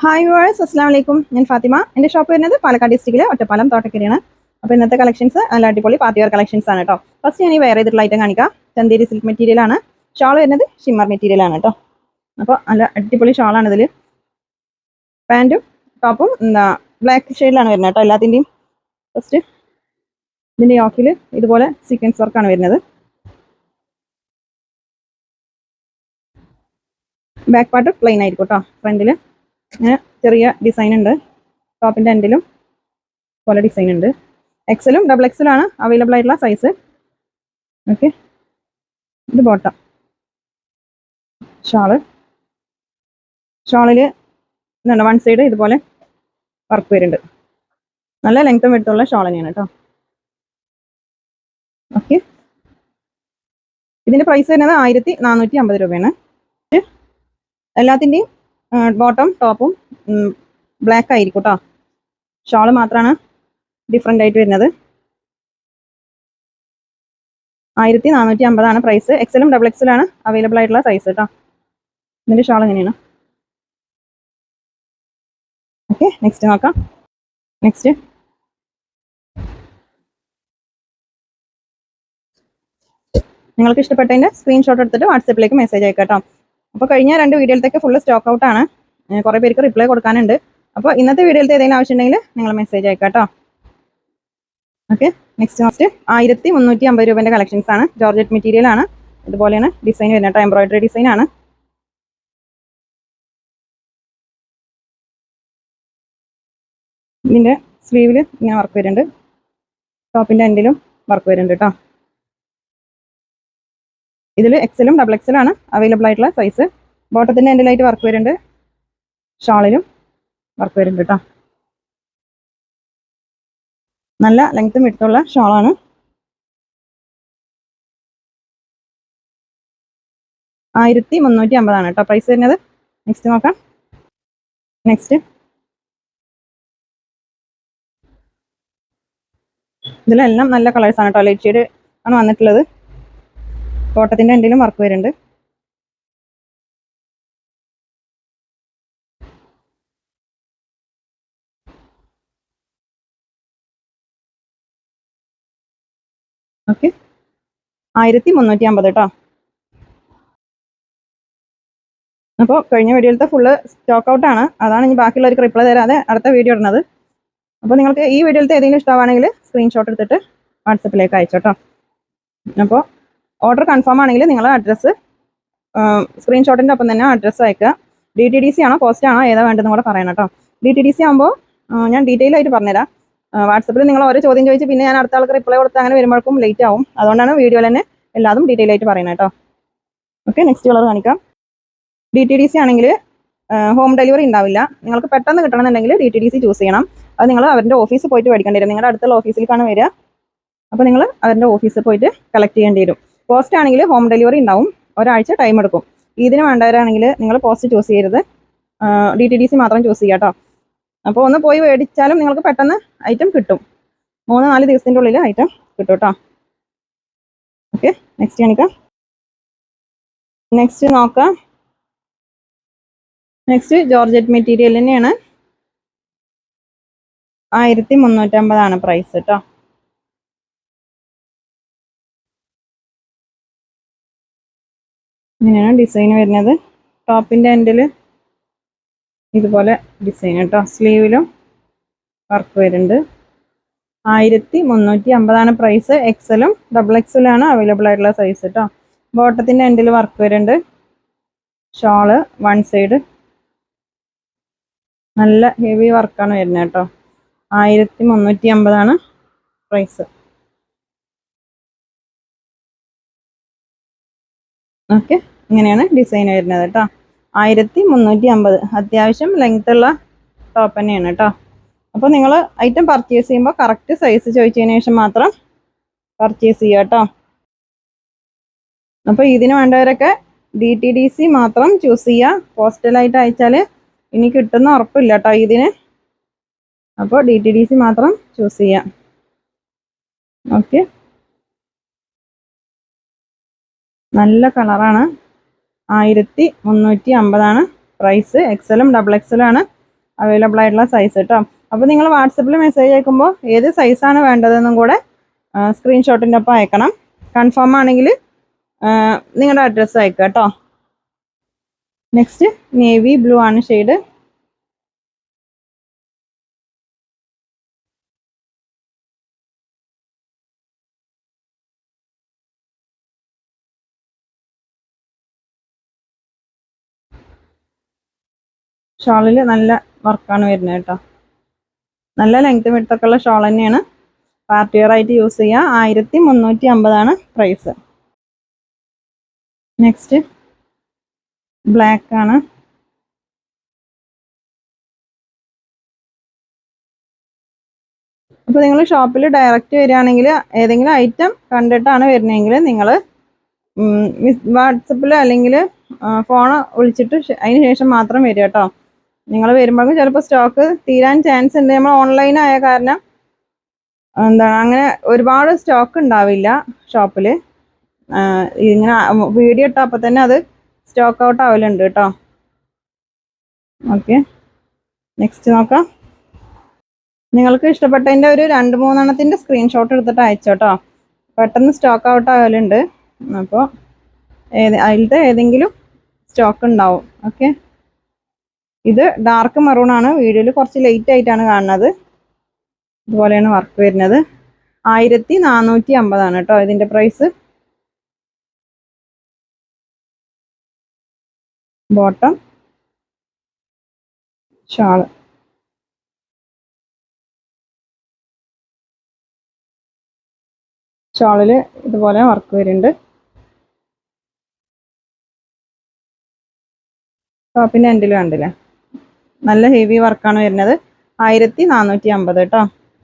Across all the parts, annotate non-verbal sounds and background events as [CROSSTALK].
Hi verse അസ്സാം വലൈക്കും ഞാൻ ഫാത്തിമ. എന്റെ ഷോപ്പ് വരുന്നത് പാലക്കാട് ഡിസ്ട്രിക്റ്റിലെ ഒറ്റപ്പാലം തോട്ടക്കരയാണ്. അപ്പോൾ ഇന്നത്തെ കളക്ഷൻസ് നല്ല അടിപൊളി പാർട്ടി വെയർ കളക്ഷൻസ് ആണ് കേട്ടോ ഫസ്റ്റ് ഞാൻ ഈ വെയർ ചെയ്തിട്ടുള്ള ഐറ്റം കാണിക്കാം. ചന്തേരി സിൽക്ക് മെറ്റീരിയൽ ആണ്. ഷാൾ വരുന്നത് ഷിമ്മർ മെറ്റീരിയൽ ആണ് കേട്ടോ അപ്പോൾ നല്ല അടിപൊളി ഷാളാണ് ഇതിൽ പാന്റും ടോപ്പും എന്താ ബ്ലാക്ക് ഷെയ്ഡിലാണ് വരുന്നത് കേട്ടോ എല്ലാത്തിന്റെയും ഫസ്റ്റ് ഇതിന്റെ യോക്കിൽ ഇതുപോലെ സീക്വൻസ് വർക്കാണ് വരുന്നത്. ബാക്ക് പാർട്ട് പ്ലെയിൻ ആയിരിക്കും കേട്ടോ ഫ്രണ്ടിൽ ഇങ്ങനെ ചെറിയ ഡിസൈൻ ഉണ്ട്. ടോപ്പിന്റെ എൻഡിലും പോലെ ഡിസൈൻ ഉണ്ട്. എക്സലും ഡബിൾ എക്സലും ആണ് അവൈലബിൾ ആയിട്ടുള്ള സൈസ് ഓക്കെ ഇത് ബോട്ടം ഷാൾ ഷാളിൽ എന്താണ് വൺ സൈഡ് ഇതുപോലെ വർക്ക് വരുന്നുണ്ട്. നല്ല ലെങ്ത്തും എടുത്തുള്ള ഷാൾ തന്നെയാണ് കേട്ടോ ഓക്കെ ഇതിന്റെ പ്രൈസ് വരുന്നത് ആയിരത്തി നാനൂറ്റി അമ്പത് രൂപയാണ്. എല്ലാത്തിന്റെയും ബോട്ടം ടോപ്പും ബ്ലാക്ക് ആയിരിക്കും കേട്ടോ ഷോൾ മാത്രമാണ് ഡിഫറെന്റ് ആയിട്ട് വരുന്നത്. ആയിരത്തി നാനൂറ്റി അമ്പതാണ് പ്രൈസ് എക്സലും ഡബിൾ എക്സലാണ് അവൈലബിൾ ആയിട്ടുള്ള സൈസ് കേട്ടോ ഇതിന്റെ ഷോൾ എങ്ങനെയാണ്? ഓക്കെ നെക്സ്റ്റ് നോക്കാം. നെക്സ്റ്റ് നിങ്ങൾക്ക് ഇഷ്ടപ്പെട്ടതിന്റെ സ്ക്രീൻഷോട്ട് എടുത്തിട്ട് വാട്സപ്പിലേക്ക് മെസ്സേജ് അയക്കാം കേട്ടോ അപ്പോൾ കഴിഞ്ഞ രണ്ട് വീഡിയോയിലത്തേക്ക് ഫുള്ള് സ്റ്റോക്ക് ഔട്ടാണ് കുറേ പേർക്ക് റിപ്ലൈ കൊടുക്കാനുണ്ട്. അപ്പോൾ ഇന്നത്തെ വീഡിയോയിലത്തെ ഏതെങ്കിലും ആവശ്യമുണ്ടെങ്കിൽ നിങ്ങൾ മെസ്സേജ് അയക്കാം കേട്ടോ. ഓക്കെ നെക്സ്റ്റ് മാസ്റ്റ് ആയിരത്തി മുന്നൂറ്റി അമ്പത് രൂപേന്റെ കളക്ഷൻസ് ആണ്. ജോർജറ്റ് മെറ്റീരിയൽ ആണ്. ഇതുപോലെയാണ് ഡിസൈൻ വരുന്നത്. കേട്ടോ എംബ്രോയിഡറി ഡിസൈൻ ആണ്. ഇതിന്റെ സ്ലീവിൽ ഇങ്ങനെ വർക്ക് വരുന്നുണ്ട്. ടോപ്പിന്റെ എൻഡിലും വർക്ക് വരുന്നുണ്ട് കേട്ടോ. ഇതിൽ എക്സലും ഡബിൾ എക്സലാണ് അവൈലബിൾ ആയിട്ടുള്ള സൈസ് ബോട്ടത്തിന്റെ എൻഡിലായിട്ട് വർക്ക് വരുന്നുണ്ട്. ഷാളിലും വർക്ക് വരുന്നുണ്ട് കേട്ടോ നല്ല ലെങ്ത്തും വിട്ടുള്ള ഷാളാണ് ആയിരത്തി മുന്നൂറ്റി അമ്പതാണ് കേട്ടോ പ്രൈസ് വരുന്നത്. നെക്സ്റ്റ് നോക്കാം. നെക്സ്റ്റ് ഇതിലെല്ലാം നല്ല കളേഴ്സാണ് കേട്ടോ ലൈറ്റ് ഷെയ്ഡ് ആണ് വന്നിട്ടുള്ളത്. കോട്ടത്തിന്റെ എന്തെങ്കിലും വർക്ക് വരുന്നുണ്ട്. ഓക്കെ ആയിരത്തി മുന്നൂറ്റി അമ്പത് കേട്ടോ അപ്പോൾ കഴിഞ്ഞ വീഡിയോയിലത്തെ ഫുള്ള് സ്റ്റോക്ക് ഔട്ടാണ് അതാണ് ഇനി ബാക്കിയുള്ളവർക്ക് റിപ്ലൈ തരാതെ അടുത്ത വീഡിയോ ഇടുന്നത്. അപ്പോൾ നിങ്ങൾക്ക് ഈ വീഡിയോയിലത്തെ ഏതെങ്കിലും ഇഷ്ടമാണെങ്കിൽ സ്ക്രീൻഷോട്ട് എടുത്തിട്ട് വാട്സപ്പിലേക്ക് അയച്ചോട്ടോ. അപ്പോൾ ഓർഡർ കൺഫേം ആണെങ്കിൽ നിങ്ങൾ അഡ്രസ്സ് സ്ക്രീൻഷോട്ടിന്റെ ഒപ്പം തന്നെ അഡ്രസ്സ് അയക്കുക. ഡി ടി ഡി സി ആണോ പോസ്റ്റ് ആണോ ഏതാ വേണ്ടതെന്ന് കൂടെ പറയണം കേട്ടോ. ഡി ടി ഡി സി ആകുമ്പോൾ ഞാൻ ഡീറ്റെയിൽ ആയിട്ട് പറഞ്ഞുതരാം. വാട്സപ്പിൽ നിങ്ങൾ ഓരോ ചോദ്യം ചോദിച്ച് പിന്നെ ഞാൻ അടുത്ത ആൾക്ക് റിപ്ലൈ കൊടുത്ത് അങ്ങനെ വരുമ്പോഴേക്കും ലേറ്റ് ആവും. അതുകൊണ്ടാണ് വീഡിയോയിൽ തന്നെ എല്ലാതും ഡീറ്റെയിൽ ആയിട്ട് പറയുന്നത് കേട്ടോ. ഓക്കെ നെക്സ്റ്റ് കളർ കാണിക്കാം. ഡി ടി ഡി സി ആണെങ്കിൽ ഹോം ഡെലിവറി ഉണ്ടാവില്ല. നിങ്ങൾക്ക് പെട്ടെന്ന് കിട്ടണമെന്നുണ്ടെങ്കിൽ D T D C choose ചെയ്യണം. അത് നിങ്ങൾ അവരുടെ ഓഫീസിൽ പോയിട്ട് മേടിക്കേണ്ടി വരും. നിങ്ങളുടെ അടുത്തുള്ള ഓഫീസിലേക്കാണ് വരിക. അപ്പോൾ നിങ്ങൾ അവരുടെ ഓഫീസിൽ പോയിട്ട് കളക്ട് ചെയ്യേണ്ടി വരും. പോസ്റ്റ് ആണെങ്കിൽ ഹോം ഡെലിവറി ഉണ്ടാവും. ഒരാഴ്ച ടൈം എടുക്കും. ഇതിന് വേണ്ടവരാണെങ്കിൽ നിങ്ങൾ പോസ്റ്റ് ചൂസ് ചെയ്യരുത്. ഡി ടി ഡി സി മാത്രം ചൂസ് ചെയ്യുക കേട്ടോ അപ്പോൾ ഒന്ന് പോയി മേടിച്ചാലും നിങ്ങൾക്ക് പെട്ടെന്ന് ഐറ്റം കിട്ടും. മൂന്ന് നാല് ദിവസത്തിന്റെ ഉള്ളിൽ ഐറ്റം കിട്ടും കേട്ടോ ഓക്കെ നെക്സ്റ്റ് കാണിക്കാം. നെക്സ്റ്റ് നോക്കാം. നെക്സ്റ്റ് ജോർജറ്റ് മെറ്റീരിയൽ തന്നെയാണ്. ആയിരത്തി മുന്നൂറ്റമ്പതാണ് പ്രൈസ് കേട്ടോ ഇങ്ങനെയാണ് ഡിസൈൻ വരുന്നത്. ടോപ്പിന്റെ എൻഡിൽ ഇതുപോലെ ഡിസൈൻ കേട്ടോ. സ്ലീവിലും വർക്ക് വരുന്നുണ്ട്. ആയിരത്തി മുന്നൂറ്റി അമ്പതാണ് പ്രൈസ് എക്സലും ഡബിൾ എക്സലാണ് അവൈലബിൾ ആയിട്ടുള്ള സൈസ് കേട്ടോ. ബോട്ടത്തിന്റെ എൻഡിൽ വർക്ക് വരുന്നുണ്ട്. ഷോൾ വൺ സൈഡ് നല്ല ഹെവി വർക്കാണ് വരുന്നത് കേട്ടോ. ആയിരത്തി മുന്നൂറ്റി അമ്പതാണ് പ്രൈസ് ഓക്കെ. ഇങ്ങനെയാണ് ഡിസൈൻ വരുന്നത് കേട്ടോ ആയിരത്തി മുന്നൂറ്റി അമ്പത് അത്യാവശ്യം ലെങ്ത് ഉള്ള ടോപ്പ് തന്നെയാണ് കേട്ടോ അപ്പോൾ നിങ്ങൾ ഐറ്റം പർച്ചേസ് ചെയ്യുമ്പോൾ കറക്റ്റ് സൈസ് ചോദിച്ചതിന് ശേഷം മാത്രം പർച്ചേസ് ചെയ്യുക കേട്ടോ അപ്പോൾ ഇതിന് വേണ്ടവരൊക്കെ ഡി ടി ഡി സി മാത്രം ചൂസ് ചെയ്യുക. പോസ്റ്റലായിട്ട് അയച്ചാൽ ഇനി കിട്ടുന്ന ഉറപ്പില്ല കേട്ടോ ഇതിന്. അപ്പോൾ ഡി ടി ഡി സി മാത്രം ചൂസ് ചെയ്യാം ഓക്കെ. നല്ല കളറാണ്. ആയിരത്തി മുന്നൂറ്റി അമ്പതാണ്. പ്രൈസ് എക്സലും ഡബിൾ എക്സലും ആണ് അവൈലബിൾ ആയിട്ടുള്ള സൈസ് കേട്ടോ അപ്പോൾ നിങ്ങൾ വാട്സപ്പിൽ മെസ്സേജ് അയക്കുമ്പോൾ ഏത് സൈസാണ് വേണ്ടതെന്നും കൂടെ സ്ക്രീൻഷോട്ടിന്റെ ഒപ്പം അയക്കണം. കൺഫേം ആണെങ്കിൽ നിങ്ങളുടെ അഡ്രസ്സ് അയക്കുക കേട്ടോ. നെക്സ്റ്റ് നേവി ബ്ലൂ ആണ് ഷെയ്ഡ് ഷാളിൽ നല്ല വർക്കാണ് വരുന്നത് കേട്ടോ. നല്ല ലെങ്ത് വിടുത്തൊക്കെ ഉള്ള ഷാൾ തന്നെയാണ്. പാർട്ടി ആയിട്ട് യൂസ് ചെയ്യുക ആയിരത്തി മുന്നൂറ്റി അമ്പതാണ് പ്രൈസ് നെക്സ്റ്റ് ബ്ലാക്ക് ആണ്. അപ്പോൾ നിങ്ങൾ ഷോപ്പിൽ ഡയറക്റ്റ് വരികയാണെങ്കിൽ ഏതെങ്കിലും ഐറ്റം കണ്ടിട്ടാണ് വരുന്നതെങ്കിൽ നിങ്ങൾ വാട്സപ്പിൽ അല്ലെങ്കിൽ ഫോൺ വിളിച്ചിട്ട് അതിന് ശേഷം മാത്രം വരിക കേട്ടോ. നിങ്ങൾ വരുമ്പോഴേക്കും ചിലപ്പോൾ സ്റ്റോക്ക് തീരാൻ ചാൻസ് ഉണ്ട്. നമ്മൾ ഓൺലൈൻ ആയ കാരണം എന്താണ് അങ്ങനെ ഒരുപാട് സ്റ്റോക്ക് ഉണ്ടാവില്ല ഷോപ്പിൽ ഇങ്ങനെ വീഡിയോ ഇട്ടോ അപ്പോൾ തന്നെ അത് സ്റ്റോക്ക് ഔട്ട് ആവലുണ്ട് കേട്ടോ. ഓക്കെ നെക്സ്റ്റ് നോക്കാം. നിങ്ങൾക്ക് ഇഷ്ടപ്പെട്ടതിന്റെ ഒരു രണ്ട് മൂന്നെണ്ണത്തിന്റെ സ്ക്രീൻഷോട്ട് എടുത്തിട്ട് അയച്ചോട്ടോ പെട്ടെന്ന് സ്റ്റോക്ക് ഔട്ട് ആവലുണ്ട്. അപ്പോൾ ഏത് അതിലത്തെ ഏതെങ്കിലും സ്റ്റോക്ക് ഉണ്ടാവും. ഓക്കെ ഇത് ഡാർക്ക് മെറൂൺ ആണ്. വീഡിയോയിൽ കുറച്ച് ലേറ്റ് ആയിട്ടാണ് കാണുന്നത്. ഇതുപോലെയാണ് വർക്ക് വരുന്നത്. ആയിരത്തി നാനൂറ്റി അമ്പതാണ് കേട്ടോ ഇതിന്റെ പ്രൈസ് ബോട്ടം ഷാൾ ഷാളിൽ ഇതുപോലെ വർക്ക് വരുന്നുണ്ട്. ടോപ്പിന്റെ എൻഡിൽ കണ്ടില്ലേ? നല്ല ഹെവി വർക്കാണ് വരുന്നത്. ആയിരത്തി നാനൂറ്റി അമ്പത് കേട്ടോ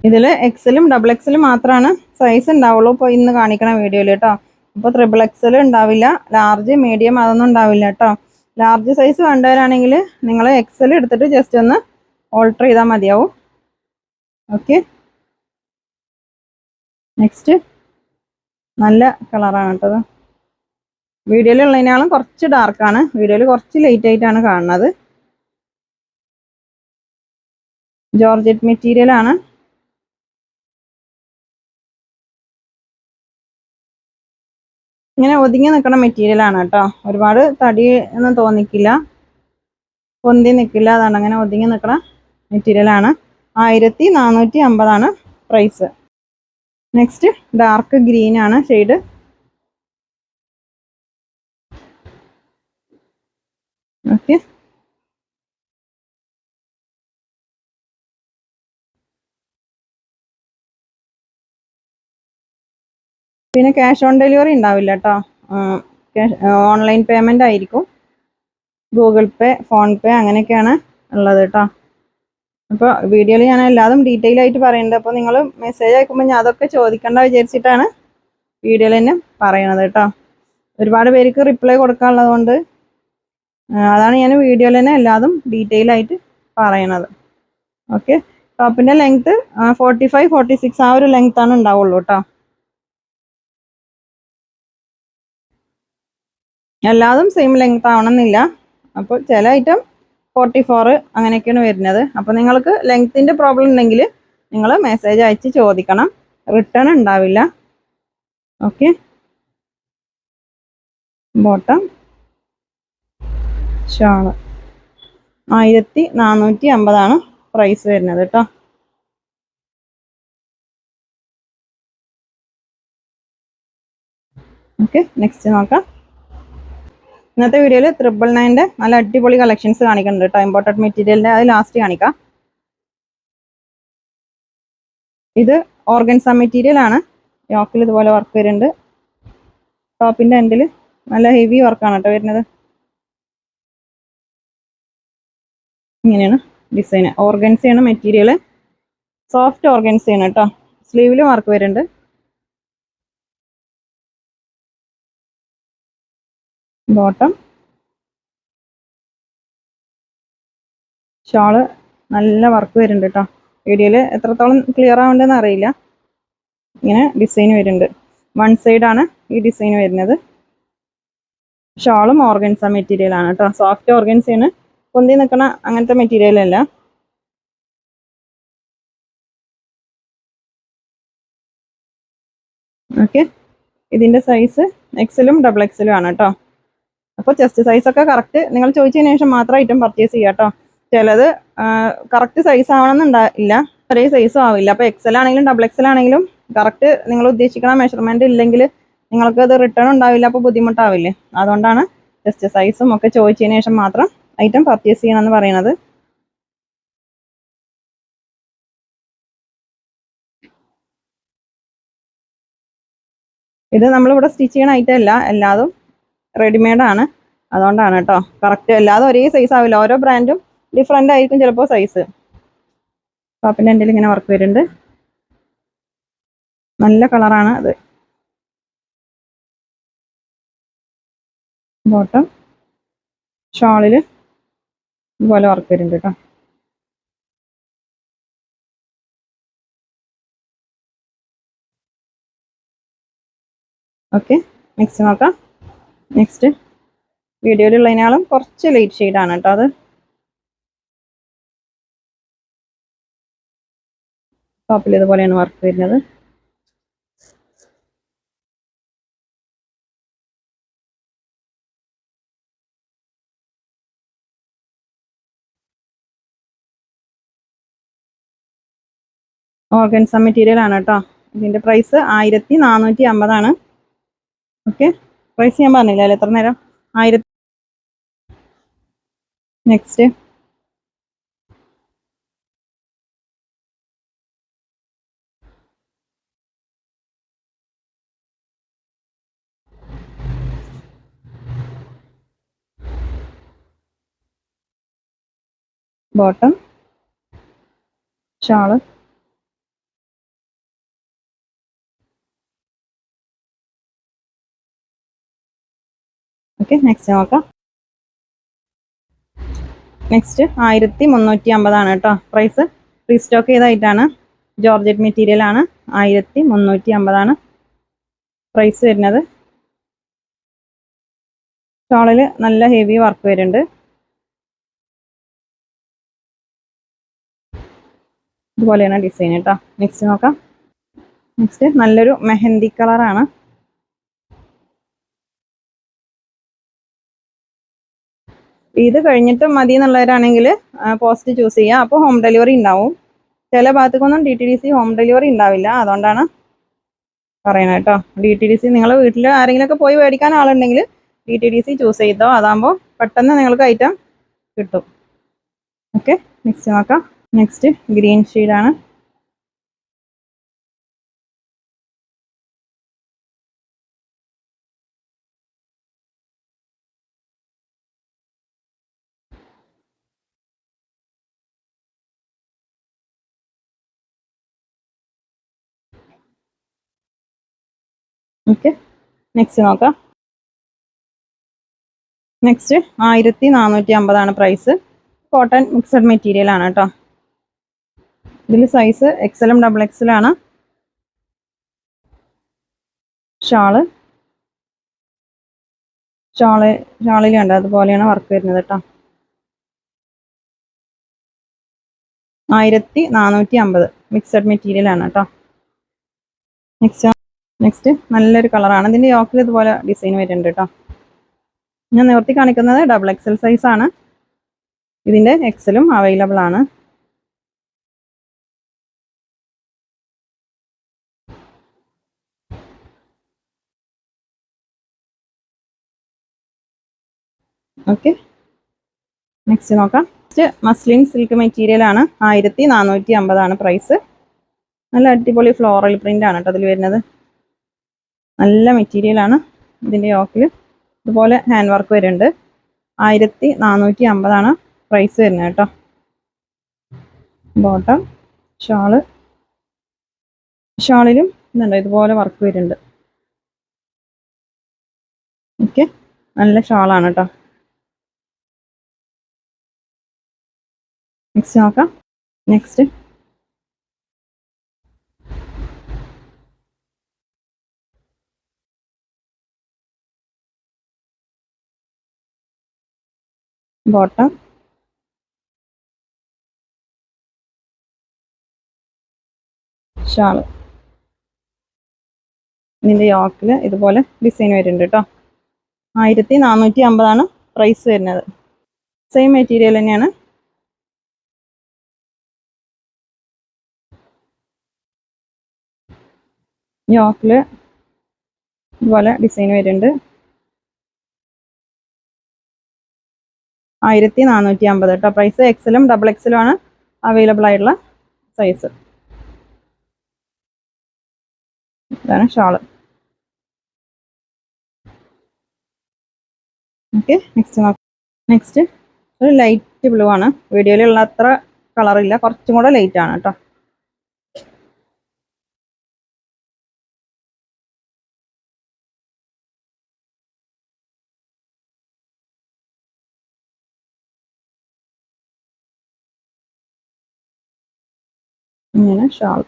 ഇതിൽ എക്സലും ഡബിൾ എക്സലും മാത്രമാണ് സൈസ് ഉണ്ടാവുള്ളൂ. ഇപ്പോൾ ഇന്ന് കാണിക്കണ വീഡിയോയിൽ കേട്ടോ ഇപ്പോൾ ട്രിപ്പിൾ എക്സൽ ഉണ്ടാവില്ല. ലാർജ് മീഡിയം അതൊന്നും ഉണ്ടാവില്ല കേട്ടോ ലാർജ് സൈസ് വേണ്ടവരാണെങ്കിൽ നിങ്ങൾ എക്സൽ എടുത്തിട്ട് ജസ്റ്റ് ഒന്ന് ഓൾട്ടർ ചെയ്താൽ മതിയാവും. ഓക്കെ നെക്സ്റ്റ് നല്ല കളറാണ് കേട്ടത് വീഡിയോയിൽ ഉള്ളതിനേക്കാളും കുറച്ച് ഡാർക്കാണ് വീഡിയോയിൽ കുറച്ച് ലൈറ്റ് ആയിട്ടാണ് കാണുന്നത്. ജോർജറ്റ് മെറ്റീരിയൽ ആണ്. ഇങ്ങനെ ഒതുങ്ങി നിൽക്കുന്ന മെറ്റീരിയൽ ആണ് കേട്ടോ. ഒരുപാട് തടി ഒന്നും തോന്നിക്കില്ല. പൊന്തി നിൽക്കില്ല അതാണ് അങ്ങനെ ഒതുങ്ങി നിൽക്കുന്ന മെറ്റീരിയൽ ആണ്. ആയിരത്തി നാനൂറ്റി അമ്പതാണ് പ്രൈസ് നെക്സ്റ്റ് ഡാർക്ക് ഗ്രീൻ ആണ് ഷെയ്ഡ് ഓക്കെ പിന്നെ ക്യാഷ് ഓൺ ഡെലിവറി ഉണ്ടാവില്ല കേട്ടോ ക്യാഷ് ഓൺലൈൻ പേയ്മെന്റ് ആയിരിക്കും. ഗൂഗിൾ പേ ഫോൺ പേ അങ്ങനെയൊക്കെയാണ് ഉള്ളത് കേട്ടോ അപ്പോൾ വീഡിയോയിൽ ഞാൻ എല്ലാതും ഡീറ്റെയിൽ ആയിട്ട് പറയുന്നുണ്ട് അപ്പോൾ നിങ്ങൾ മെസ്സേജ് അയക്കുമ്പോൾ ഞാൻ അതൊക്കെ ചോദിക്കണ്ട വിചാരിച്ചിട്ടാണ് വീഡിയോയിൽ തന്നെ പറയണത് കേട്ടോ ഒരുപാട് പേർക്ക് റിപ്ലൈ കൊടുക്കാനുള്ളത് കൊണ്ട് അതാണ് ഞാൻ വീഡിയോയിൽ തന്നെ എല്ലാതും ഡീറ്റെയിൽ ആയിട്ട് പറയണത്. ഓക്കെ ടോപ്പിന്റെ length forty five forty six ആ ഒരു ലെങ്ത്താണ് ഉണ്ടാവുള്ളൂ കേട്ടോ എല്ലാതും സെയിം ലെങ്ത് ആവണമെന്നില്ല അപ്പോൾ ചില ഐറ്റം ഫോർട്ടി ഫോർ അങ്ങനെയൊക്കെയാണ് വരുന്നത്. അപ്പോൾ നിങ്ങൾക്ക് ലെങ്ത്തിന്റെ പ്രോബ്ലം ഉണ്ടെങ്കിൽ നിങ്ങൾ മെസ്സേജ് അയച്ച് ചോദിക്കണം. റിട്ടേൺ ഉണ്ടാവില്ല. ഓക്കെ ബോട്ടം ഷാൾ ആയിരത്തി നാനൂറ്റി അമ്പതാണ് പ്രൈസ് വരുന്നത് കേട്ടോ. ഓക്കെ നെക്സ്റ്റ് നോക്കാം. ഇന്നത്തെ വീഡിയോയിൽ ത്രിപ്പിൾ നയന്റെ നല്ല അടിപൊളി കളക്ഷൻസ് കാണിക്കുന്നുണ്ട് കേട്ടോ ഇമ്പോർട്ടഡ് മെറ്റീരിയലിന്റെ അത് ലാസ്റ്റ് കാണിക്കാം. ഇത് ഓർഗൻസ മെറ്റീരിയൽ ആണ്. യോക്കിൽ ഇതുപോലെ വർക്ക് വരുന്നുണ്ട്. ടോപ്പിന്റെ എൻഡിൽ നല്ല ഹെവി വർക്കാണ് കേട്ടോ വരുന്നത്. ഇങ്ങനെയാണ് ഡിസൈൻ ഓർഗൻസയാണ് മെറ്റീരിയൽ സോഫ്റ്റ് ഓർഗൻസയാണ് കേട്ടോ സ്ലീവിൽ വർക്ക് വരുന്നുണ്ട്. ബോട്ടം. ഷാൾ നല്ല വർക്ക് വരുന്നുണ്ട് കേട്ടോ വീഡിയോയിൽ എത്രത്തോളം ക്ലിയർ ആവേണ്ടതെന്ന് അറിയില്ല. ഇങ്ങനെ ഡിസൈൻ വരുന്നുണ്ട്. വൺ സൈഡാണ് ഈ ഡിസൈൻ വരുന്നത്. ഷാളും ഓർഗൻസ മെറ്റീരിയലാണ് കേട്ടോ സോഫ്റ്റ് ഓർഗൻസയാണ് പൊന്തി നിൽക്കണ അങ്ങനത്തെ മെറ്റീരിയൽ അല്ല. ഓക്കെ ഇതിന്റെ സൈസ് എക്സലും ഡബിൾ എക്സലും ആണ് കേട്ടോ അപ്പോൾ ചെസ്റ്റ് സൈസൊക്കെ കറക്റ്റ് നിങ്ങൾ ചോദിച്ചതിന് ശേഷം മാത്രം ഐറ്റം പർച്ചേസ് ചെയ്യുക കേട്ടോ ചിലത് കറക്റ്റ് സൈസ് ആവണമെന്നുണ്ടാവില്ല ഒരേ സൈസും ആവില്ല. അപ്പോൾ എക്സൽ ആണെങ്കിലും ഡബിൾ എക്സൽ ആണെങ്കിലും കറക്റ്റ് നിങ്ങൾ ഉദ്ദേശിക്കുന്ന മെഷർമെന്റ് ഇല്ലെങ്കിൽ നിങ്ങൾക്ക് അത് റിട്ടേൺ ഉണ്ടാവില്ല അപ്പോൾ ബുദ്ധിമുട്ടാവില്ലേ? അതുകൊണ്ടാണ് ജസ്റ്റ് സൈസും ഒക്കെ ചോദിച്ചതിന് ശേഷം മാത്രം ഐറ്റം പർച്ചേസ് ചെയ്യണമെന്ന് പറയുന്നത്. ഇത് നമ്മളിവിടെ സ്റ്റിച്ച് ചെയ്യണ ഐറ്റം അല്ല. എല്ലാതും റെഡിമെയ്ഡ് ആണ്. അതുകൊണ്ടാണ് കേട്ടോ കറക്റ്റ് അല്ലാതെ ഒരേ സൈസ് ആവില്ല. ഓരോ ബ്രാൻഡും ഡിഫറെന്റ് ആയിരിക്കും ചിലപ്പോൾ സൈസ് ടോപ്പിന്റെ എന്റെ ഇങ്ങനെ വർക്ക് വരുന്നുണ്ട്. നല്ല കളറാണ് അത്. ബോട്ടം ഷോളിൽ ഇതുപോലെ വർക്ക് വരുന്നുണ്ട് കേട്ടോ ഓക്കെ നെക്സ്റ്റ് നോക്കാം. നെക്സ്റ്റ് വീഡിയോയിലുള്ളതിനാളും കുറച്ച് ലൈറ്റ് ഷെയ്ഡാണ് കേട്ടോ അത്. ടോപ്പിൽ ഇതുപോലെയാണ് വർക്ക് വരുന്നത്. ഓർഗൻസ മെറ്റീരിയൽ ആണ് കേട്ടോ. ഇതിന്റെ പ്രൈസ് ആയിരത്തി നാനൂറ്റി അമ്പതാണ്. ഓക്കെ പ്രൈസ് ഞാൻ പറഞ്ഞില്ല എത്ര നേരം? ആയിരത്തി next bottom shawl okay next നോക്കാം. നെക്സ്റ്റ് ആയിരത്തി മുന്നൂറ്റി അമ്പതാണ് കേട്ടോ പ്രൈസ് റീസ്റ്റോക്ക് ചെയ്തായിട്ടാണ്. ജോർജറ്റ് മെറ്റീരിയൽ ആണ്. ആയിരത്തി മുന്നൂറ്റി അമ്പതാണ് പ്രൈസ് വരുന്നത്. ഷോളിൽ നല്ല ഹെവി വർക്ക് വരുന്നുണ്ട്. ഇതുപോലെയാണ് ഡിസൈൻ കേട്ടോ. നെക്സ്റ്റ് നോക്കാം. നെക്സ്റ്റ് നല്ലൊരു മെഹന്തി കളറാണ് ഇത് കഴിഞ്ഞിട്ട് മതി എന്നുള്ളവരാണെങ്കിൽ പോസ്റ്റ് ചൂസ് ചെയ്യുക. അപ്പോൾ ഹോം ഡെലിവറി ഉണ്ടാവും. ചില ഭാഗത്തേക്കൊന്നും D T D C home delivery ഉണ്ടാവില്ല. അതുകൊണ്ടാണ് പറയണത് കേട്ടോ. ഡി ടി ഡി സി നിങ്ങൾ വീട്ടിൽ ആരെങ്കിലുമൊക്കെ പോയി മേടിക്കാൻ ആളുണ്ടെങ്കിൽ D T D C choose ചെയ്തോ. അതാകുമ്പോൾ പെട്ടെന്ന് നിങ്ങൾക്ക് ഐറ്റം കിട്ടും. ഓക്കെ നെക്സ്റ്റ് നോക്കാം. നെക്സ്റ്റ് ഗ്രീൻ ഷെയ്ഡാണ് ഓക്കെ നെക്സ്റ്റ് നോക്കാം. നെക്സ്റ്റ് ആയിരത്തി നാനൂറ്റി അമ്പതാണ് പ്രൈസ് കോട്ടൺ മിക്സഡ് മെറ്റീരിയൽ ആണ് കേട്ടോ. ഇതിൽ സൈസ് എക്സലും ഡബിൾ എക്സലാണ് ഷാൾ. ഷാൾ ഷാളിലുണ്ട് അതുപോലെയാണ് വർക്ക് വരുന്നത് കേട്ടോ. ആയിരത്തി നാനൂറ്റി അമ്പത് മിക്സഡ് മെറ്റീരിയൽ ആണ് കേട്ടോ. നെക്സ്റ്റ് നെക്സ്റ്റ് നല്ലൊരു കളറാണ് ഇതിന്റെ യോക്കിൽ ഇതുപോലെ ഡിസൈൻ വരുന്നുണ്ട് കേട്ടോ ഞാൻ നിവർത്തി കാണിക്കുന്നത് ഡബിൾ എക്സൽ സൈസ് ആണ്. ഇതിന്റെ എക്സലും അവൈലബിൾ ആണ്. ഓക്കെ നെക്സ്റ്റ് നോക്കാം. നെക്സ്റ്റ് മസ്ലിൻ സിൽക്ക് മെറ്റീരിയൽ ആണ്. ആയിരത്തി നാനൂറ്റി അമ്പതാണ് പ്രൈസ് നല്ല അടിപൊളി ഫ്ലോറൽ പ്രിന്റ് ആണ് കേട്ടോ അതിൽ വരുന്നത്. നല്ല മെറ്റീരിയൽ ആണ് ഇതിന്റെ യോക്കിൽ ഇതുപോലെ ഹാൻഡ് വർക്ക് വരുന്നുണ്ട്. ആയിരത്തി നാനൂറ്റി അമ്പതാണ് പ്രൈസ് വരുന്നത് കേട്ടോ. ബോട്ടം ഷാൾ ഷാളിലും ഇതുണ്ട്. ഇതുപോലെ വർക്ക് വരുന്നുണ്ട്. ഓക്കെ നല്ല ഷാളാണ് കേട്ടോ. നെക്സ്റ്റ് നോക്കാം. Next bottom. ഷാൾ ഇതിന്റെ യോക്കിൽ ഇതുപോലെ ഡിസൈൻ വരുന്നുണ്ട് കേട്ടോ. ആയിരത്തി നാനൂറ്റി അമ്പതാണ് പ്രൈസ് വരുന്നത്. സെയിം മെറ്റീരിയൽ തന്നെയാണ്. യോക്കിൽ ഇതുപോലെ ഡിസൈൻ വരുന്നുണ്ട്. ആയിരത്തി നാനൂറ്റി അമ്പത് കേട്ടോ പ്രൈസ് എക്സലും ഡബിൾ എക്സലും ആണ് അവൈലബിൾ ആയിട്ടുള്ള സൈസ് ഇതാണ് ഷാൾ. ഓക്കെ നെക്സ്റ്റ് നോക്കാം. നെക്സ്റ്റ് ഒരു ലൈറ്റ് ബ്ലൂ ആണ്. വീഡിയോയിലുള്ള അത്ര കളറില്ല കുറച്ചും കൂടെ ലൈറ്റ് ആണ് കേട്ടോ. ഇങ്ങനെ ഷാൾ.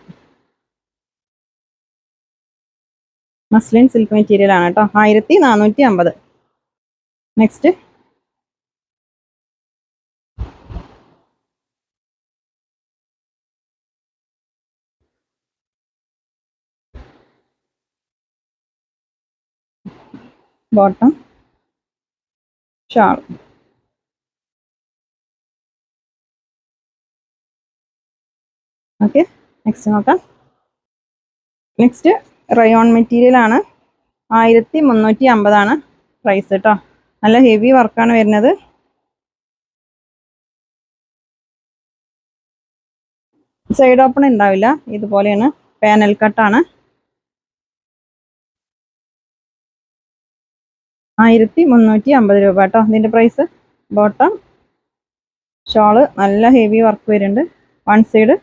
മസ്ലിൻ സിൽക്ക് മെറ്റീരിയൽ ആണ് കേട്ടോ ആയിരത്തി നാനൂറ്റി അമ്പത്. Next bottom shawl. Okay next നോക്കാം. നെക്സ്റ്റ് റയോൺ മെറ്റീരിയൽ ആണ്. ആയിരത്തി മുന്നൂറ്റി അമ്പതാണ് പ്രൈസ് കേട്ടോ നല്ല ഹെവി വർക്കാണ് വരുന്നത്. സൈഡ് ഓപ്പൺ ഉണ്ടാവില്ല. ഇതുപോലെയാണ്. പാനൽ കട്ടാണ് ആയിരത്തി മുന്നൂറ്റി അമ്പത് രൂപ കേട്ടോ ഇതിന്റെ പ്രൈസ് ബോട്ടം ഷോൾ നല്ല ഹെവി വർക്ക് വരുന്നുണ്ട്. വൺ സൈഡ്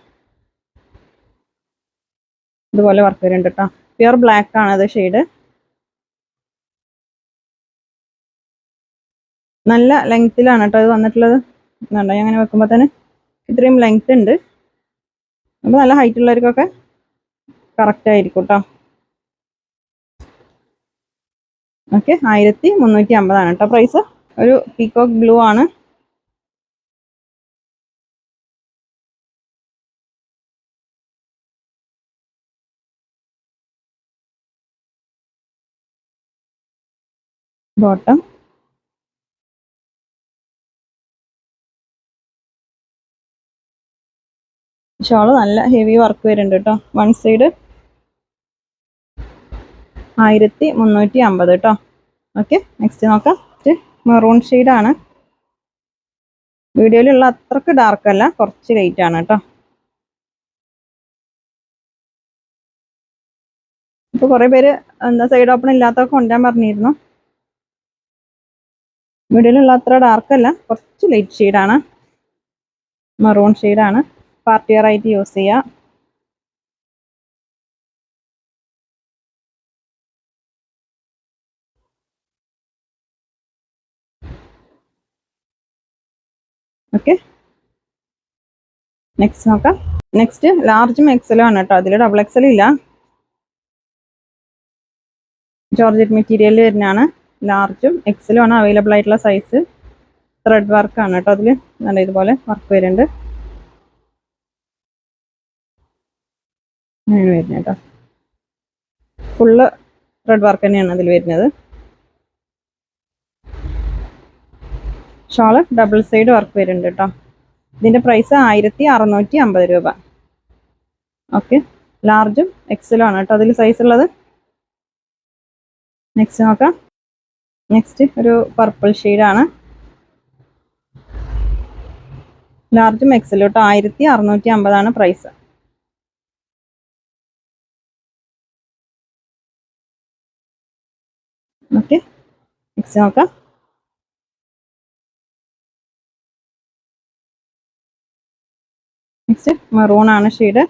ഇതുപോലെ വർക്ക് വരുന്നുണ്ട് കേട്ടോ പ്യുർ ബ്ലാക്ക് ആണ് അത് ഷെയ്ഡ് നല്ല ലെങ്ത്തിലാണ് കേട്ടോ ഇത് വന്നിട്ടുള്ളത്. ഞാൻ അങ്ങനെ വെക്കുമ്പോൾ തന്നെ ഇത്രയും ലെങ്ത് ഉണ്ട്. അപ്പോൾ നല്ല ഹൈറ്റ് ഉള്ളവർക്കൊക്കെ കറക്റ്റ് ആയിരിക്കും കേട്ടോ ഓക്കെ ആയിരത്തി മുന്നൂറ്റി അമ്പതാണ് കേട്ടോ പ്രൈസ് ഒരു പീക്കോക്ക് ബ്ലൂ ആണ്. ബോട്ടം ഷോൾ നല്ല ഹെവി വർക്ക് വരുന്നുണ്ട് കേട്ടോ വൺ സൈഡ് ആയിരത്തി മുന്നൂറ്റി അമ്പത് കേട്ടോ ഓക്കെ നെക്സ്റ്റ് നോക്കാം. മെറൂൺ ആണ്. വീഡിയോയിലുള്ള അത്രയ്ക്ക് ഡാർക്ക് അല്ല കുറച്ച് ലൈറ്റ് ആണ് കേട്ടോ ഇപ്പൊ കുറേ പേര് എന്താ സൈഡ് ഓപ്പൺ ഇല്ലാത്തൊക്കെ കൊണ്ടുവരാൻ പറഞ്ഞിരുന്നു. വീഡിയോയിലുള്ള അത്ര ഡാർക്കല്ല കുറച്ച് ലൈറ്റ് ഷെയ്ഡാണ് മെറൂൺ ഷെയ്ഡാണ് പാർട്ടി വെയർ ആയിട്ട് യൂസ് ചെയ്യുക ഓക്കെ നെക്സ്റ്റ് നോക്കാം. നെക്സ്റ്റ് ലാർജും എക്സലും ആണ് കേട്ടോ. അതിൽ ഡബിൾ എക്സലും ഇല്ല. ജോർജറ്റ് മെറ്റീരിയൽ വരുന്നതാണ്. ലാർജും എക്സലും ആണ് അവൈലബിൾ ആയിട്ടുള്ള സൈസ് ത്രെഡ് വർക്കാണ് കേട്ടോ അതിൽ നല്ല ഇതുപോലെ വർക്ക് വരുന്നുണ്ട്. അങ്ങനെ വരുന്നത് കേട്ടോ. ഫുള്ള് ത്രെഡ് വർക്ക് തന്നെയാണ് അതിൽ വരുന്നത്. ഷോൾ ഡബിൾ സൈഡ് വർക്ക് വരുന്നുണ്ട് കേട്ടോ. ഇതിന്റെ പ്രൈസ് ആയിരത്തി അറുന്നൂറ്റി അമ്പത് രൂപ ഓക്കെ ലാർജും എക്സലും ആണ് കേട്ടോ അതിൽ സൈസ് ഉള്ളത്. നെക്സ്റ്റ് നോക്കാം. നെക്സ്റ്റ് ഒരു പർപ്പിൾ ഷെയ്ഡാണ് ലാർജ് എക്സലും കേട്ടോ ആയിരത്തി അറുന്നൂറ്റി അമ്പതാണ് പ്രൈസ് ഓക്കെ നെക്സ്റ്റ് നോക്കാം. നെക്സ്റ്റ് മെറൂൺ ആണ് ഷെയ്ഡ്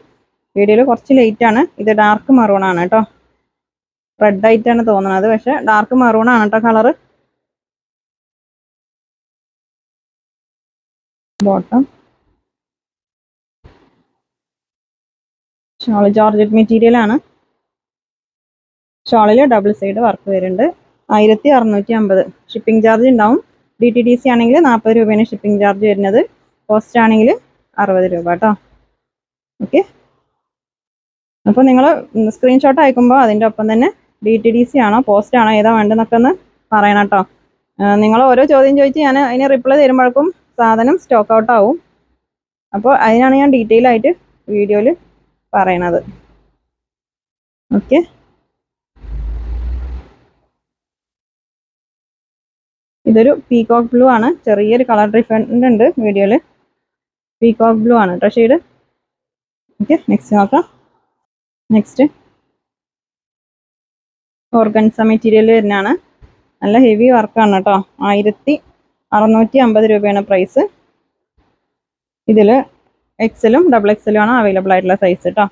വീഡിയോയിൽ കുറച്ച് ലേറ്റ് ആണ്. ഇത് ഡാർക്ക് മെറൂൺ ആണ് കേട്ടോ റെഡ് ആയിട്ടാണ് തോന്നുന്നത് പക്ഷെ ഡാർക്ക് മെറൂൺ ആണ് കേട്ടോ colour bottom shawl georgette material ആണ്. ഷോളിൽ ഡബിൾ സൈഡ് വർക്ക് വരുന്നുണ്ട്. ആയിരത്തി അറുന്നൂറ്റി അമ്പത് ഷിപ്പിംഗ് ചാർജ് ഉണ്ടാവും. ഡി ടി ഡി സി ആണെങ്കിൽ നാൽപ്പത് രൂപയാണ് ഷിപ്പിംഗ് ചാർജ് വരുന്നത്. കോസ്റ്റ് ആണെങ്കിൽ അറുപത് രൂപ കേട്ടോ ഓക്കെ അപ്പോൾ നിങ്ങൾ സ്ക്രീൻഷോട്ട് അയക്കുമ്പോൾ അതിന്റെ ഒപ്പം തന്നെ ഡി ടി ഡി സി ആണോ പോസ്റ്റ് ആണോ ഏതാ വേണ്ടതെന്നൊക്കെ ഒന്ന് പറയണം കേട്ടോ നിങ്ങൾ ഓരോ ചോദ്യം ചോദിച്ച് ഞാൻ അതിന് റിപ്ലൈ തരുമ്പോഴേക്കും സാധനം സ്റ്റോക്ക് ഔട്ട് ആവും. അപ്പോൾ അതിനാണ് ഞാൻ ഡീറ്റെയിൽ ആയിട്ട് വീഡിയോയിൽ പറയണത്. ഓക്കെ. ഇതൊരു പീകോക്ക് ബ്ലൂ ആണ്. ചെറിയൊരു കളർ ഡിഫറന്റ് ഉണ്ട് വീഡിയോയിൽ പീകോക്ക് ബ്ലൂ ആണ്. കേട്ടോ ഷെയ്ഡ് ഓക്കെ നെക്സ്റ്റ് നോക്കാം. നെക്സ്റ്റ് ഓർഗൻസ മെറ്റീരിയൽ വരുന്നതാണ്. നല്ല ഹെവി വർക്കാണ് കേട്ടോ. ആയിരത്തി അറുന്നൂറ്റി അമ്പത് രൂപയാണ് പ്രൈസ്. ഇതിൽ എക്സലും ഡബിൾ എക്സലും ആണ് അവൈലബിൾ ആയിട്ടുള്ള സൈസ് കേട്ടോ.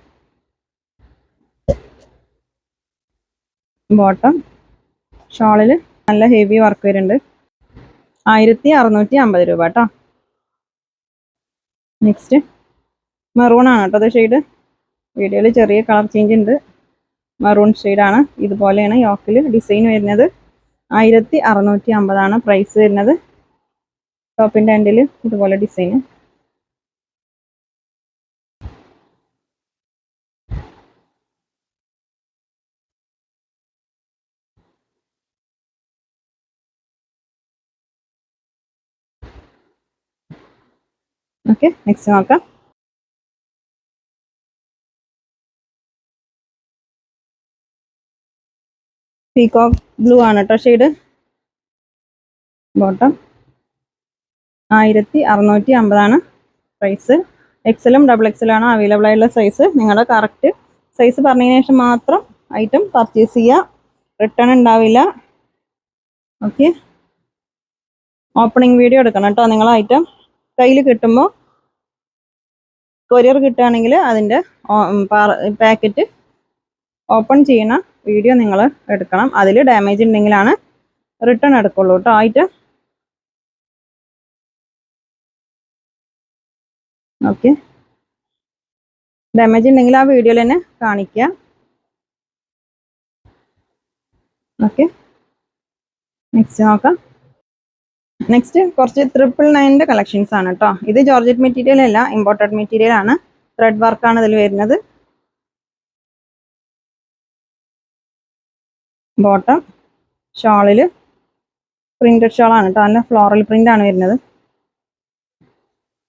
ബോട്ടം ഷോളിൽ നല്ല ഹെവി വർക്ക് വരുന്നുണ്ട്. ആയിരത്തി അറുന്നൂറ്റി അമ്പത് രൂപ കേട്ടോ. നെക്സ്റ്റ് മെറൂൺ ആണ് കേട്ടോ അത് ഷെയ്ഡ്. വീഡിയോയിൽ ചെറിയ കളർ ചേഞ്ച് ഉണ്ട്. മെറൂൺ ഷെയ്ഡാണ് ഇതുപോലെയാണ് യോക്കിൽ ഡിസൈൻ വരുന്നത്. ആയിരത്തി അറുന്നൂറ്റി അമ്പതാണ് പ്രൈസ് വരുന്നത് ടോപ്പിന്റെ എൻഡിൽ ഇതുപോലെ ഡിസൈൻ ഓക്കെ നെക്സ്റ്റ് നോക്കാം. പീകോക്ക് ബ്ലൂ ആണ് കേട്ടോ ഷെയ്ഡ് ബോട്ടം ആയിരത്തി അറുന്നൂറ്റി അമ്പതാണ് പ്രൈസ് എക്സലും ഡബിൾ എക്സലാണ് അവൈലബിൾ ആയിട്ടുള്ള സൈസ് നിങ്ങളുടെ കറക്റ്റ് സൈസ് പറഞ്ഞതിന് ശേഷം മാത്രം ഐറ്റം പർച്ചേസ് ചെയ്യുക റിട്ടേൺ ഉണ്ടാവില്ല. ഓക്കെ ഓപ്പണിംഗ് വീഡിയോ എടുക്കണം കേട്ടോ നിങ്ങൾ ഐറ്റം കയ്യിൽ കിട്ടുമ്പോൾ കൊറിയർ കിട്ടുകയാണെങ്കിൽ അതിന്റെ പാക്കറ്റ് ഓപ്പൺ ചെയ്യുന്ന വീഡിയോ നിങ്ങൾ എടുക്കണം. അതിൽ ഡാമേജ് ഉണ്ടെങ്കിലാണ് റിട്ടേൺ എടുക്കുള്ളൂ കേട്ടോ ആയിട്ട്. ഓക്കെ ഡാമേജ് ഉണ്ടെങ്കിൽ ആ വീഡിയോയിൽ തന്നെ കാണിക്കുക. ഓക്കെ നെക്സ്റ്റ് നോക്കാം. നെക്സ്റ്റ് കുറച്ച് ട്രിപ്പിൾ നയന്റെ കളക്ഷൻസ് ആണ് കേട്ടോ ഇത് ജോർജറ്റ് മെറ്റീരിയൽ അല്ല ഇമ്പോർട്ടഡ് മെറ്റീരിയൽ ആണ്. ത്രെഡ് വർക്കാണ് ഇതിൽ വരുന്നത്. ബോട്ടം ഷാളിൽ പ്രിന്റഡ് ഷാളാണ് കേട്ടോ. നല്ല ഫ്ലോറൽ പ്രിന്റ് ആണ് വരുന്നത്.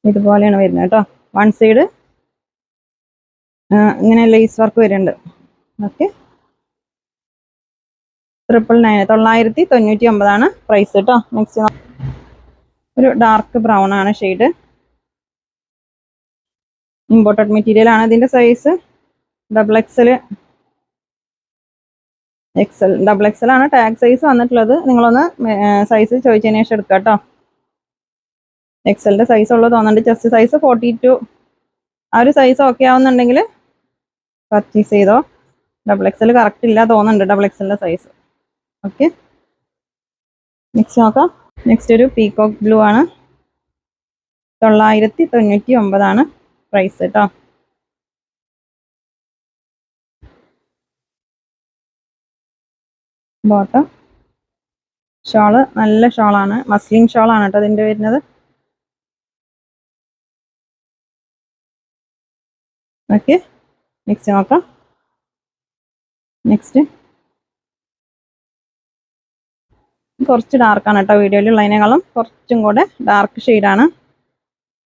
ഇതുപോലെയാണ് വരുന്നത് കേട്ടോ. വൺ സൈഡ് ഇങ്ങനെ ലേസ് വർക്ക് വരുന്നുണ്ട്. ഓക്കെ. ട്രിപ്പിൾ നയൻ തൊള്ളായിരത്തി തൊണ്ണൂറ്റി ഒമ്പതാണ് പ്രൈസ് കേട്ടോ നെക്സ്റ്റ് ഒരു ഡാർക്ക് ബ്രൗൺ ആണ് ഷെയ്ഡ് ഇമ്പോർട്ടഡ് മെറ്റീരിയൽ ആണ് ഇതിന്റെ size double XL XL double XL ആണ് ടാഗ് സൈസ് വന്നിട്ടുള്ളത്. നിങ്ങളൊന്ന് സൈസ് ചോദിച്ചതിന് ശേഷം എടുക്കാം കേട്ടോ. എക്സലിന്റെ സൈസ് ഉള്ളത് തോന്നുന്നുണ്ട്. ചെസ്റ്റ് സൈസ് ഫോർട്ടി ടു ആ ഒരു സൈസ് ഓക്കെ ആവുന്നുണ്ടെങ്കിൽ പർച്ചേസ് ചെയ്തോ. ഡബിൾ എക്സൽ കറക്റ്റ് ഇല്ല തോന്നുന്നുണ്ട് ഡബിൾ എക്സലിന്റെ സൈസ് ഓക്കെ നെക്സ്റ്റ് നോക്കാം. നെക്സ്റ്റ് ഒരു പീകോക്ക് ബ്ലൂ ആണ്. തൊള്ളായിരത്തി തൊണ്ണൂറ്റി ഒമ്പതാണ് പ്രൈസ് കേട്ടോ ബോട്ടം. ഷോൾ നല്ല ഷോളാണ്. മസ്ലിൻ ഷോളാണ് കേട്ടോ അതിന്റെ വരുന്നത്. ഓക്കെ. നെക്സ്റ്റ് നോക്കാം. നെക്സ്റ്റ് കുറച്ച് ഡാർക്കാണ് കേട്ടോ വീഡിയോയിൽ ഉള്ളതിനേക്കാളും കുറച്ചും കൂടെ ഡാർക്ക് ഷെയ്ഡാണ്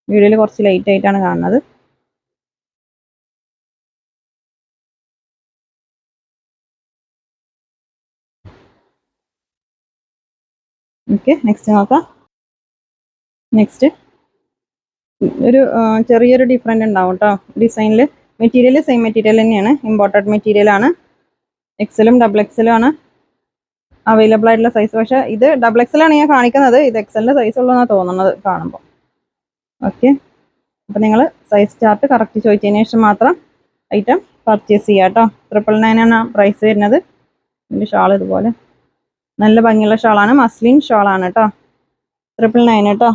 വീഡിയോയിൽ കുറച്ച് ലൈറ്റ് ആയിട്ടാണ് കാണുന്നത്. ഓക്കെ നെക്സ്റ്റ് നോക്കാം. നെക്സ്റ്റ് ഒരു ചെറിയൊരു ഡിഫറെന്റ് ഉണ്ടാവും കേട്ടോ ഡിസൈനിൽ മെറ്റീരിയൽ സെയിം മെറ്റീരിയൽ തന്നെയാണ്. ഇമ്പോർട്ടഡ് മെറ്റീരിയൽ ആണ്. എക്സലും ഡബിൾ എക്സലും ആണ്. അവൈലബിൾ ആയിട്ടുള്ള സൈസ് പക്ഷേ ഇത് ഡബിൾ എക്സലാണ് ഞാൻ കാണിക്കുന്നത്. ഇത് എക്സലിന്റെ സൈസ് ഉള്ളതെന്നാണ് തോന്നുന്നത് കാണുമ്പോൾ ഓക്കെ അപ്പം നിങ്ങൾ സൈസ് ചാർട്ട് കറക്റ്റ് ചോദിച്ചതിന് ശേഷം മാത്രം ഐറ്റം പർച്ചേസ് ചെയ്യാം കേട്ടോ ട്രിപ്പിൾ നയൻ ആണ് പ്രൈസ് വരുന്നത്. ഇതിന്റെ ഷാൾ ഇതുപോലെ. നല്ല ഭംഗിയുള്ള ഷാളാണ്. മസ്ലിൻ ഷോളാണ് കേട്ടോ. ട്രിപ്പിൾ നയൻ കേട്ടോ.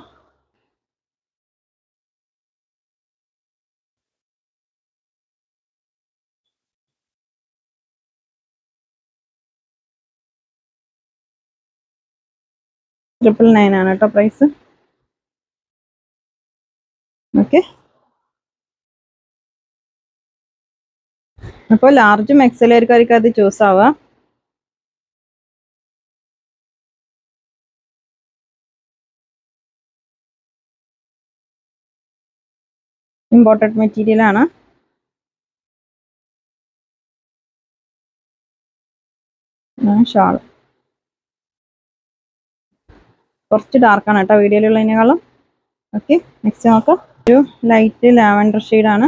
ട്രിപ്പിൾ നയൻ ആണ് കേട്ടോ പ്രൈസ് ഓക്കെ അപ്പോൾ ലാർജും എക്സലായിരിക്കും അത് ചൂസ് ആവുക. ഇമ്പോർട്ടഡ് മെറ്റീരിയൽ ആണ്. ഷാൾ കുറച്ച് ഡാർക്കാണ് കേട്ടോ വീഡിയോയിലുള്ളതിനേക്കാളും. ഓക്കെ നെക്സ്റ്റ് നോക്കാം. ഒരു ലൈറ്റ് ലാവൻഡർ ഷെയ്ഡാണ്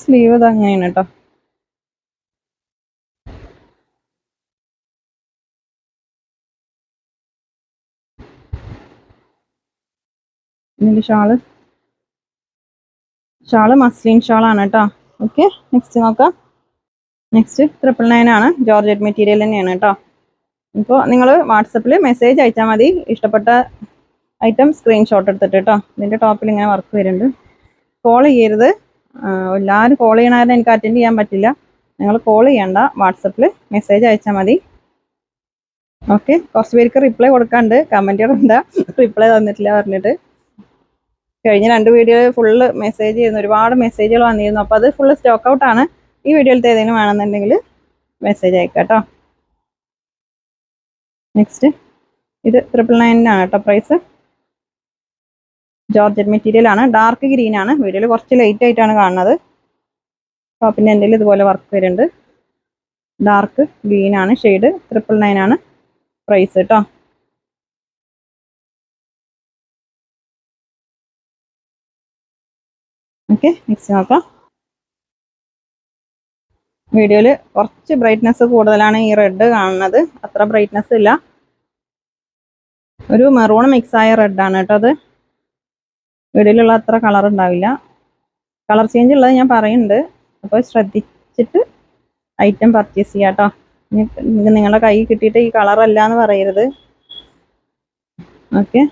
സ്ലീവ് ഇത് അങ്ങനെയാണ് കേട്ടോ. ഇതിന്റെ ഷാൾ. ഷാൾ മസ്ലിൻ ഷാളാണ് കേട്ടോ. ഓക്കെ നെക്സ്റ്റ് നോക്കാം. നെക്സ്റ്റ് ട്രിപ്പിൾ നയൻ ആണ്. ജോർജറ്റ് മെറ്റീരിയൽ തന്നെയാണ് കേട്ടോ. ഇപ്പോൾ നിങ്ങൾ വാട്സപ്പിൽ മെസ്സേജ് അയച്ചാൽ മതി. ഇഷ്ടപ്പെട്ട ഐറ്റം സ്ക്രീൻഷോട്ട് എടുത്തിട്ട് കേട്ടോ. ഇതിന്റെ ടോപ്പിൽ ഇങ്ങനെ വർക്ക് വരുന്നുണ്ട്. കോൾ ചെയ്യരുത്. എല്ലാവരും കോൾ ചെയ്യണമായിരുന്നു. എനിക്ക് അറ്റൻഡ് ചെയ്യാൻ പറ്റില്ല. നിങ്ങൾ കോൾ ചെയ്യണ്ട. വാട്സപ്പിൽ മെസ്സേജ് അയച്ചാൽ മതി. ഓക്കെ കുറച്ച് പേർക്ക് റിപ്ലൈ കൊടുക്കാണ്ട്. കമന്റുകൾ എന്താ? [LAUGHS] റിപ്ലൈ തന്നിട്ടില്ല പറഞ്ഞിട്ട്. കഴിഞ്ഞ രണ്ട് വീഡിയോ ഫുള്ള് മെസ്സേജ് ചെയ്യുന്നു. ഒരുപാട് മെസ്സേജുകൾ വന്നിരുന്നു. അപ്പോൾ അത് ഫുള്ള് സ്റ്റോക്ക് ഔട്ടാണ് ഈ വീഡിയോയിലത്തെ ഏതെങ്കിലും വേണമെന്നുണ്ടെങ്കിൽ മെസ്സേജ് അയക്കാം കേട്ടോ നെക്സ്റ്റ് ഇത് ട്രിപ്പിൾ നയനിനാണ് കേട്ടോ പ്രൈസ് ജോർജറ്റ് മെറ്റീരിയൽ ആണ്. ഡാർക്ക് ഗ്രീൻ ആണ്. വീഡിയോയിൽ കുറച്ച് ലൈറ്റ് ആയിട്ടാണ് കാണുന്നത്. ടോപ്പിന്റെ എന്റെ ഇതുപോലെ വർക്ക് വരുന്നുണ്ട്. ഡാർക്ക് ഗ്രീൻ ആണ്. ഷെയ്ഡ് ട്രിപ്പിൾ നയൻ ആണ് പ്രൈസ് കേട്ടോ ഓക്കെ നെക്സ്റ്റ് നോക്കാം. വീഡിയോയിൽ കുറച്ച് ബ്രൈറ്റ്നെസ് കൂടുതലാണ് ഈ റെഡ് കാണുന്നത്. അത്ര ബ്രൈറ്റ്നെസ് ഇല്ല. ഒരു മെറൂൺ മിക്സായ ആയ റെഡ് ആണ് കേട്ടോ അത്. വീഡിയോയിലുള്ള അത്ര കളർ ഉണ്ടാവില്ല. കളർ ചേഞ്ച് ഉള്ളത് ഞാൻ പറയുന്നുണ്ട്. അപ്പോൾ ശ്രദ്ധിച്ചിട്ട് ഐറ്റം പർച്ചേസ് ചെയ്യാം കേട്ടോ. നിങ്ങളുടെ കൈ കിട്ടിയിട്ട് ഈ കളർ അല്ല എന്ന് പറയരുത്. ഓക്കെ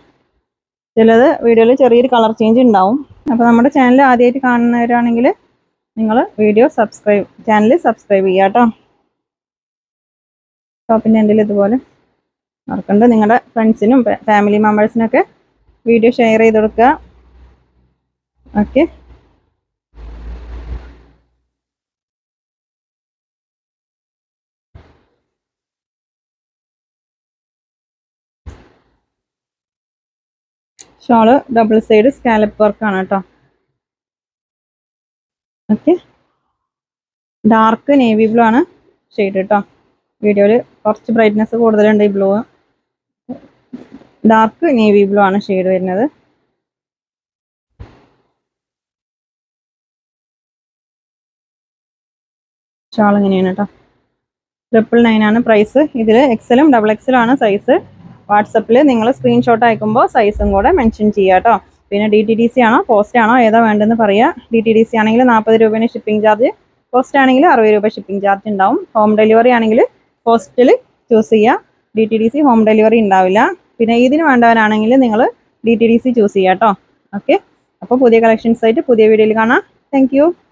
ചിലത് വീഡിയോയിൽ ചെറിയൊരു കളർ ചേഞ്ച് ഉണ്ടാവും. അപ്പോൾ നമ്മുടെ ചാനൽ ആദ്യമായിട്ട് കാണുന്നവരാണെങ്കിൽ നിങ്ങൾ വീഡിയോ സബ്സ്ക്രൈബ് ചാനൽ സബ്സ്ക്രൈബ് ചെയ്യുക കേട്ടോ ടോപ്പിന്റെ എന്റെ ഇതുപോലെ മറക്കണ്ട നിങ്ങളുടെ ഫ്രണ്ട്സിനും ഫാമിലി മെമ്പേഴ്സിനൊക്കെ വീഡിയോ ഷെയർ ചെയ്ത് കൊടുക്കുക. Okay shawl double side scallop വർക്കാണ് കേട്ടോ ഓക്കെ ഡാർക്ക് നേവി ബ്ലൂ ആണ് ഷെയ്ഡ് കേട്ടോ വീഡിയോയിൽ കുറച്ച് ബ്രൈറ്റ്നെസ് കൂടുതലുണ്ട് ഈ ബ്ലൂ ഡാർക്ക് നേവി ബ്ലൂ ആണ് ഷെയ്ഡ് വരുന്നത്. ഷാൾ ഇങ്ങനെയാണ് കേട്ടോ ട്രിപ്പിൾ നയൻ ആണ് പ്രൈസ് ഇതിൽ എക്സലും ഡബിൾ എക്സലും ആണ് സൈസ് വാട്സപ്പിൽ നിങ്ങൾ സ്ക്രീൻഷോട്ട് അയക്കുമ്പോൾ സൈസും കൂടെ മെൻഷൻ ചെയ്യുക കേട്ടോ പിന്നെ ഡി ടി ഡി സി ആണോ പോസ്റ്റ് ആണോ ഏതാ വേണ്ടതെന്ന് പറയുക ഡി ടി ഡി സി ആണെങ്കിൽ നാൽപ്പത് രൂപേന്റെ ഷിപ്പിംഗ് ചാർജ് പോസ്റ്റ് ആണെങ്കിൽ അറുപത് രൂപ ഷിപ്പിംഗ് ചാർജ് ഉണ്ടാവും ഹോം ഡെലിവറി ആണെങ്കിൽ പോസ്റ്റിൽ ചൂസ് ചെയ്യുക D T D C home delivery ഉണ്ടാവില്ല പിന്നെ ഇതിന് വേണ്ടവരാണെങ്കിൽ നിങ്ങൾ D T D C choose ചെയ്യാം കേട്ടോ ഓക്കെ അപ്പോൾ പുതിയ കളക്ഷൻസ് ആയിട്ട് പുതിയ വീഡിയോയിൽ കാണാം. താങ്ക്